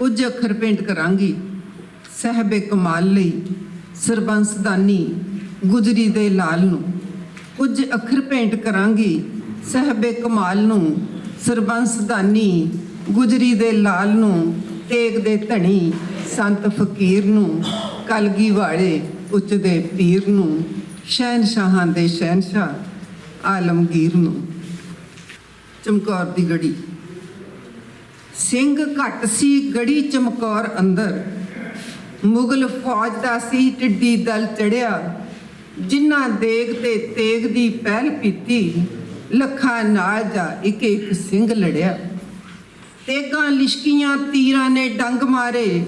ਕੁਝ ਅੱਖਰ ਪੇਂਟ ਕਰਾਂਗੀ। ਸਹਿਬੇ ਕਮਾਲ ਲਈ, ਸਰਬੰਸਦਾਨੀ ਗੁਜਰੀ ਦੇ ਲਾਲ ਨੂੰ। ਕੁਝ ਅੱਖਰ ਪੇਂਟ ਕਰਾਂਗੀ, ਸਹਿਬੇ ਕਮਾਲ ਨੂੰ, ਸਰਬੰਸਦਾਨੀ ਗੁਜਰੀ ਦੇ ਲਾਲ ਨੂੰ। ਤੇਗ ਦੇ ਧਣੀ, ਸੰਤ ਫਕੀਰ ਨੂੰ, ਕਲਗੀ ਵਾਲੇ ਉੱਚ ਦੇ ਪੀਰ ਨੂੰ, ਸ਼ਹਿਨਸ਼ਾਹਾਂ ਦੇ ਸ਼ਹਿਨਸ਼ਾਹ, ਆਲਮਗੀਰ ਨੂੰ। ਚਮਕੌਰ ਦੀ ਗੜੀ। ਸਿੰਘ ਘੱਟ ਸੀ, ਗੜੀ ਚਮਕੌਰ ਅੰਦਰ। ਮੁਗਲ ਫੌਜ ਦਾ ਸੀ, ਟਿੱਡੀ ਦਲ ਚੜਿਆ। ਜਿਨ੍ਹਾਂ ਦੇਗ ਤੇ ਤੇਗ ਦੀ ਪਹਿਲ ਪੀਤੀ, ਲੱਖਾਂ ਨਾਲ ਜਾ ਇੱਕ ਇੱਕ ਸਿੰਘ ਲੜਿਆ। ਤੇਗਾਂ ਲਿਸ਼ਕੀਆਂ ਤੀਰਾਂ ਨੇ ਡੰਗ ਮਾਰੇ।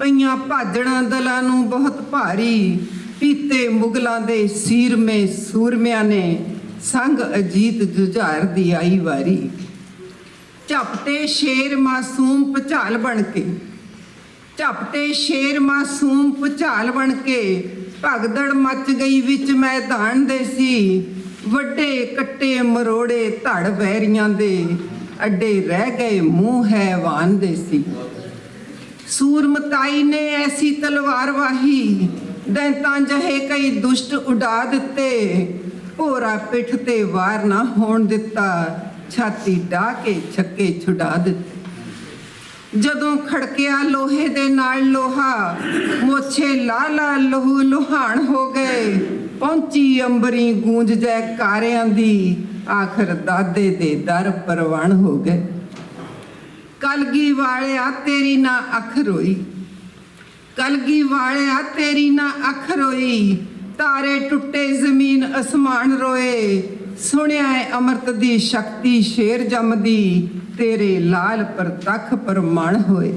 ਪਈਆਂ ਭਾਜੜਾਂ ਦਲਾਂ ਨੂੰ ਬਹੁਤ ਭਾਰੀ। ਪੀਤੇ ਮੁਗਲਾਂ ਦੇ ਸੀਰਮੇ ਸੂਰਮਿਆਂ ਨੇ ਸੰਗ ਅਜੀਤ ਜੁਝਾਰ ਦੀ ਆਈ ਵਾਰੀ। ਝਪਟੇ ਸ਼ੇਰ ਮਾਸੂਮ ਭਚਾਲ ਬਣ ਕੇ। ਝਪਟੇ ਸ਼ੇਰ ਮਾਸੂਮ ਭਚਾਲ ਬਣ ਕੇ ਭਗਦੜ ਮੱਚ ਗਈ ਵਿੱਚ ਮੈਦਾਨ ਦੇ ਸੀ। ਵੱਡੇ ਕੱਟੇ ਮਰੋੜੇ ਧੜ ਵੈਰੀਆਂ ਦੇ ਅੱਡੇ ਰਹਿ ਗਏ ਮੂੰਹ ਹੈਵਾਨ ਦੇ ਸੀ। ਸੂਰਮਤਾਈ ਨੇ ਐਸੀ ਤਲਵਾਰ ਵਾਹੀ, ਦੈਂਤਾਂ ਜਹੇ ਕਈ ਦੁਸ਼ਟ ਉਡਾ ਦਿੱਤੇ। ਭੋਰਾ ਪਿੱਠ ਤੇ ਵਾਰ ਨਾ ਹੋਣ ਦਿੱਤਾ। ਛਾਤੀ ਢਾ ਕੇ ਛੱਕੇ ਛੁਡਾ ਦਿੱਤੇ। ਜਦੋਂ ਖੜਕਿਆ ਲੋਹੇ ਦੇ ਨਾਲ ਲੋਹਾ, ਮੋਛੇ ਲਾਲਾ ਲਹੂ ਲੁਹਾਣ ਹੋ ਗਏ। ਪਹੁੰਚੀ ਅੰਬਰੀ ਗੂੰਜ ਜੈ ਕਾਰਿਆਂ ਦੀ, ਆਖਰ ਦਾਦੇ ਦੇ ਦਰ ਪਰਵਾਨ ਹੋ ਗਏ। ਕਲਗੀ ਵਾਲਿਆ ਤੇਰੀ ਨਾ ਅੱਖ ਰੋਈ। ਕਲਗੀ ਵਾਲਿਆ ਤੇਰੀ ਨਾ ਅੱਖ ਰੋਈ। ਤਾਰੇ ਟੁੱਟੇ ਜ਼ਮੀਨ ਅਸਮਾਨ ਰੋਏ। ਸੁਣਿਆ ਏ ਅੰਮ੍ਰਿਤ ਦੀ ਸ਼ਕਤੀ ਸ਼ੇਰ ਜੰਮਦੀ, ਤੇਰੇ ਲਾਲ ਪ੍ਰਤੱਖ ਪਰਮਾਨ ਹੋਏ।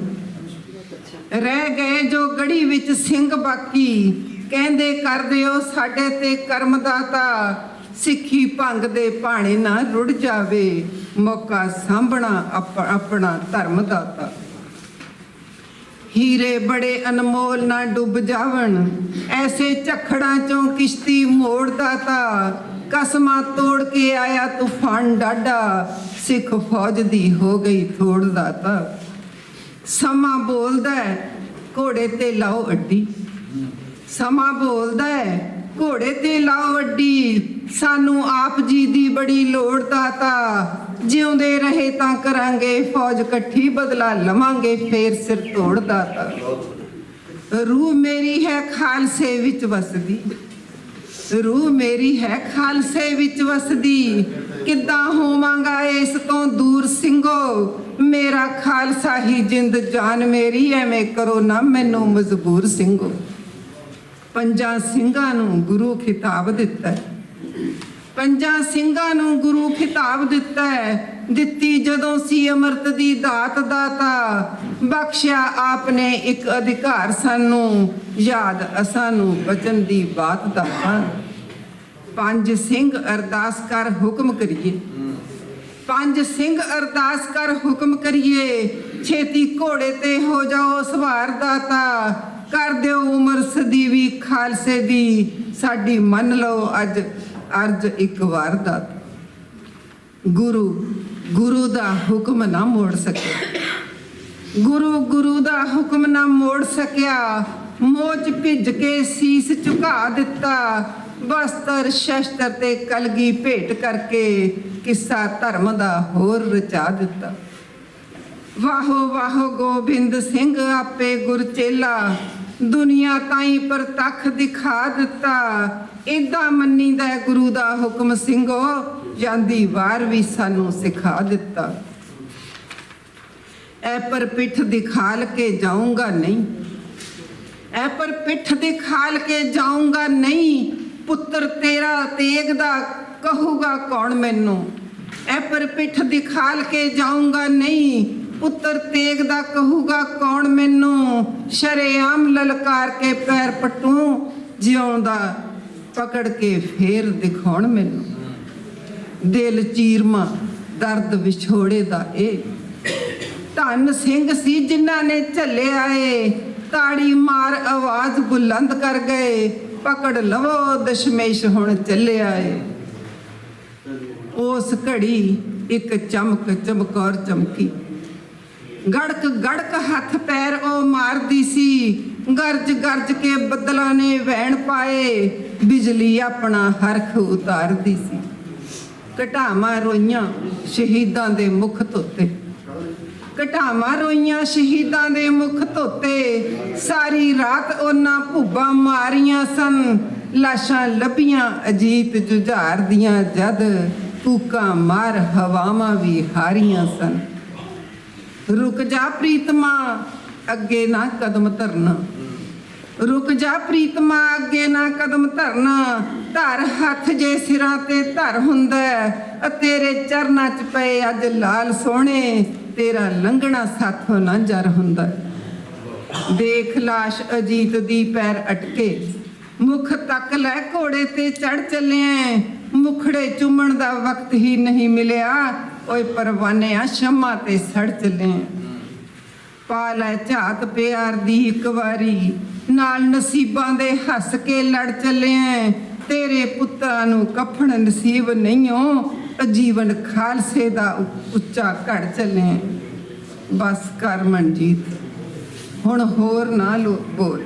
ਰਹਿ ਗਏ ਜੋ ਗੜੀ ਵਿੱਚ ਸਿੰਘ ਬਾਕੀ, ਕਹਿੰਦੇ ਕਰ ਦਿਓ ਸਾਡੇ ਤੇ ਕਰਮ ਦਾਤਾ ਸਿੱਖੀ ਭੰਗ ਦੇ ਭਾਣੇ ਨਾ ਰੁੜ ਜਾਵੇ, ਮੌਕਾ ਸਾਂਭਣਾ ਆਪਣਾ ਧਰਮ ਦਾਤਾ ਹੀਰੇ ਬੜੇ ਅਨਮੋਲ ਨਾ ਡੁੱਬ ਜਾਵਣ, ਐਸੇ ਝਖੜਾਂ ਚੋਂ ਕਿਸ਼ਤੀ ਮੋੜ ਦਾਤਾ। ਕਸਮਾਂ ਤੋੜ ਕੇ ਆਇਆ ਤੂਫਾਨ ਡਾਡਾ ਸਿੱਖ ਫੌਜ ਦੀ ਹੋ ਗਈ ਥੋੜ ਦਾਤਾ। ਸਮਾਂ ਬੋਲਦਾ ਹੈ, ਘੋੜੇ ਤੇ ਲਾਓ ਅੱਡੀ। ਸਮਾਂ ਬੋਲਦਾ ਹੈ ਘੋੜੇ ਤੇ ਲਾਓ ਅੱਡੀ। ਸਾਨੂੰ ਆਪ ਜੀ ਦੀ ਬੜੀ ਲੋੜ ਦਾਤਾ ਜਿਉਂਦੇ ਰਹੇ ਤਾਂ ਕਰਾਂਗੇ ਫੌਜ ਇਕੱਠੀ ਬਦਲਾ ਲਵਾਂਗੇ ਫੇਰ ਸਿਰ ਤੋੜ ਦਾਤਾ। ਰੂਹ ਮੇਰੀ ਹੈ ਖਾਲਸੇ ਵਿੱਚ ਵਸਦੀ। ਰੂਹ ਮੇਰੀ ਹੈ ਖਾਲਸੇ ਵਿੱਚ ਵਸਦੀ। ਕਿੱਦਾਂ ਹੋਵਾਂਗਾ ਇਸ ਤੋਂ ਦੂਰ ਸਿੰਘੋ? ਮੇਰਾ ਖਾਲਸਾ ਹੀ ਜਿੰਦ ਜਾਨ ਮੇਰੀ, ਐਵੇਂ ਕਰੋ ਨਾ ਮੈਨੂੰ ਮਜਬੂਰ ਸਿੰਘੋ। ਪੰਜਾਂ ਸਿੰਘਾਂ ਨੂੰ ਗੁਰੂ ਖਿਤਾਬ ਦਿੱਤਾ ਪੰਜਾਂ ਸਿੰਘਾਂ ਨੂੰ ਗੁਰੂ ਖਿਤਾਬ ਦਿੱਤਾ ਹੈ। ਦਿੱਤੀ ਜਦੋਂ ਸੀ ਅੰਮ੍ਰਿਤ ਦੀ ਦਾਤ ਦਾਤਾ। ਬਖਸ਼ਿਆ ਆਪਨੇ ਇੱਕ ਅਧਿਕਾਰ ਸਾਨੂੰ। ਯਾਦ ਅਸਾਂ ਬਚਨ ਦੀ ਬਾਤ ਦਾਤਾ ਪੰਜ ਸਿੰਘ ਅਰਦਾਸ ਕਰ ਹੁਕਮ ਕਰੀਏ। ਪੰਜ ਸਿੰਘ ਅਰਦਾਸ ਕਰ ਹੁਕਮ ਕਰੀਏ। ਛੇਤੀ ਘੋੜੇ ਤੇ ਹੋ ਜਾਓ ਸਵਾਰ ਦਾਤਾ। ਕਰ ਦਿਓ ਉਮਰ ਸਦੀਵੀ ਖਾਲਸੇ ਦੀ। ਸਾਡੀ ਮੰਨ ਲਓ ਅੱਜ ਅਰਜ ਇੱਕ ਵਾਰ ਦਾਤਾ। ਗੁਰੂ ਗੁਰੂ ਦਾ ਹੁਕਮ ਨਾ ਮੋੜ ਸਕਿਆ। ਗੁਰੂ ਗੁਰੂ ਦਾ ਹੁਕਮ ਨਾ ਮੋੜ ਸਕਿਆ। ਮੋਚ ਭਿੱਜ ਕੇ ਸੀਸ ਝੁਕਾ ਦਿੱਤਾ। ਬਸਤਰ ਸ਼ਸਤਰ ਤੇ ਕਲਗੀ ਭੇਟ ਕਰਕੇ ਕਿੱਸਾ ਧਰਮ ਦਾ ਹੋਰ ਰਚਾ ਦਿੱਤਾ। ਵਾਹੋ ਵਾਹੋ ਗੋਬਿੰਦ ਸਿੰਘ, ਆਪੇ ਗੁਰਚੇਲਾ ਦੁਨੀਆ ਤਾਈ ਪ੍ਰਤੱਖ ਦਿਖਾ ਦਿੱਤਾ। ਇਦਾਂ ਮੰਨੀਦਾ ਹੈ ਗੁਰੂ ਦਾ ਹੁਕਮ, ਸਿੰਘੋ। ਜਾਂਦੀ ਵਾਰ ਵੀ ਸਾਨੂੰ ਸਿਖਾ ਦਿੱਤਾ। ਐ ਪਰ ਪਿੱਠ ਦਿਖਾਲ ਕੇ ਜਾਊਂਗਾ ਨਹੀਂ। ਐ ਪਰ ਪਿੱਠ ਦਿਖਾਲ ਕੇ ਜਾਊਂਗਾ ਨਹੀਂ। ਪੁੱਤਰ ਤੇਰਾ ਤੇਗ ਦਾ ਕਹੂਗਾ ਕੌਣ ਮੈਨੂੰ? ਐ ਪਰ ਪਿੱਠ ਦਿਖਾਲ ਕੇ ਜਾਊਂਗਾ ਨਹੀਂ। ਪੁੱਤਰ ਤੇਗ ਦਾ ਕਹੂਗਾ ਕੌਣ ਮੈਨੂੰ? ਸ਼ਰੇਆਮ ਲਲਕਾਰ ਕੇ ਪੈਰ ਪਟੂ, ਜਿਉਂਦਾ ਪਕੜ ਕੇ ਫੇਰ ਦਿਖਾਉਣ ਮੈਨੂੰ। ਦਿਲ ਚੀਰਮਾ, ਦਰਦ ਵਿਛੋੜੇ ਦਾ ਇਹ ਧੰਨ ਸਿੰਘ ਸੀ ਜਿਨ੍ਹਾਂ ਨੇ ਝੱਲਿਆ ਏ। ਤਾੜੀ ਮਾਰ ਆਵਾਜ਼ ਬੁਲੰਦ ਕਰ ਗਏ। ਪਕੜ ਲਵੋ ਦਸ਼ਮੇਸ਼ ਹੁਣ ਚੱਲਿਆ ਏ। ਉਸ ਘੜੀ ਇੱਕ ਚਮਕ ਚਮਕੌਰ ਚਮਕੀ। ਗੜਕ ਗੜਕ ਹੱਥ ਪੈਰ ਉਹ ਮਾਰਦੀ ਸੀ। ਗਰਜ ਗਰਜ ਕੇ ਬੱਦਲਾਂ ਨੇ ਵਹਿਣ ਪਾਏ। ਬਿਜਲੀ ਆਪਣਾ ਹਰਖ ਉਤਾਰਦੀ ਸੀ। ਘਟਾਵਾਂ ਰੋਈਆਂ ਸ਼ਹੀਦਾਂ ਦੇ ਮੁਖ ਧੋਤੇ। ਘਟਾਵਾਂ ਰੋਈਆਂ ਸ਼ਹੀਦਾਂ ਦੇ ਮੁਖ ਧੋਤੇ। ਸਾਰੀ ਰਾਤ ਉਹਨਾਂ ਭੁੱਬਾਂ ਮਾਰੀਆਂ ਸਨ। ਲਾਸ਼ਾਂ ਲੱਭੀਆਂ ਅਜੀਤ ਜੁਝਾਰ ਦੀਆਂ ਜਦ ਕੂਕਾਂ ਮਾਰ ਹਵਾਵਾਂ ਵੀ ਹਾਰੀਆਂ ਸਨ। ਰੁਕ ਜਾ ਪ੍ਰੀਤਮਾ, ਅੱਗੇ ਨਾ ਕਦਮ ਧਰਨਾ। ਰੁਕ ਜਾ ਪ੍ਰੀਤਮਾ ਅੱਗੇ ਨਾ ਕਦਮ ਧਰਨਾ। ਧਰ ਹੱਥ ਜੇ ਸਿਰਾਂ ਤੇ ਧਰ ਹੁੰਦਾ ਤੇਰੇ ਚਰਨਾਂ 'ਚ ਪਏ ਅੱਜ ਲਾਲ ਸੋਹਣੇ, ਤੇਰਾ ਲੰਘਣਾ ਸਾਥੋਂ ਨਾ ਜਰ ਹੁੰਦਾ। ਦੇਖ ਲਾਸ਼ ਅਜੀਤ ਦੀ ਪੈਰ ਅਟਕੇ, ਮੁਖ ਤੱਕ ਲੈ ਘੋੜੇ ਤੇ ਚੜ ਚੱਲਿਆ ਮੁਖੜੇ ਚੁੰਮਣ ਦਾ ਵਕਤ ਹੀ ਨਹੀਂ ਮਿਲਿਆ, ਓਏ ਪਰਵਾਨਿਆ, ਸ਼ਮਾ ਤੇ ਸੜ ਚੱਲਿਆ ਪਾ ਲੈ ਝਾਤ ਪਿਆਰ ਦੀ ਇੱਕ ਵਾਰੀ। ਨਾਲ ਨਸੀਬਾਂ ਦੇ ਹੱਸ ਕੇ ਲੜ ਚੱਲਿਆ। ਤੇਰੇ ਪੁੱਤਾਂ ਨੂੰ ਕਫਣ ਨਸੀਬ ਨਹੀਂਓ ਜੀਵਨ ਖਾਲਸੇ ਦਾ ਉੱਚਾ ਘੜ ਚੱਲਿਆ। ਬਸ ਕਰ ਮਨਜੀਤ, ਹੁਣ ਹੋਰ ਨਾ ਲੋ, ਬੋਲ।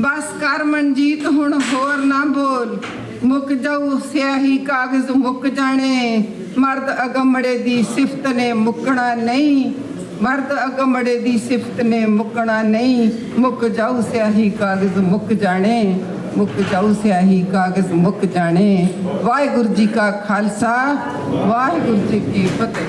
ਬਸ ਕਰ ਮਨਜੀਤ, ਹੁਣ ਹੋਰ ਨਾ ਬੋਲ। ਮੁੱਕ ਜਾਊ ਸਿਆਹੀ ਕਾਗਜ਼ ਮੁੱਕ ਜਾਣੇ। ਮਰਦ ਅਗਮੜੇ ਦੀ ਸਿਫਤ ਨੇ ਮੁੱਕਣਾ ਨਹੀਂ। ਮਰਦ ਅਗੰਮੜੇ ਦੀ ਸਿਫਤ ਨੇ ਮੁੱਕਣਾ ਨਹੀਂ। ਮੁੱਕ ਜਾਊ ਸਿਆਹੀ ਕਾਗਜ਼, ਮੁੱਕ ਜਾਣੇ। ਮੁੱਕ ਜਾਊ ਸਿਆਹੀ ਕਾਗਜ਼, ਮੁੱਕ ਜਾਣੇ। ਵਾਹਿਗੁਰੂ ਜੀ ਕਾ ਖਾਲਸਾ, ਵਾਹਿਗੁਰੂ ਜੀ ਕੀ ਫਤਿਹ।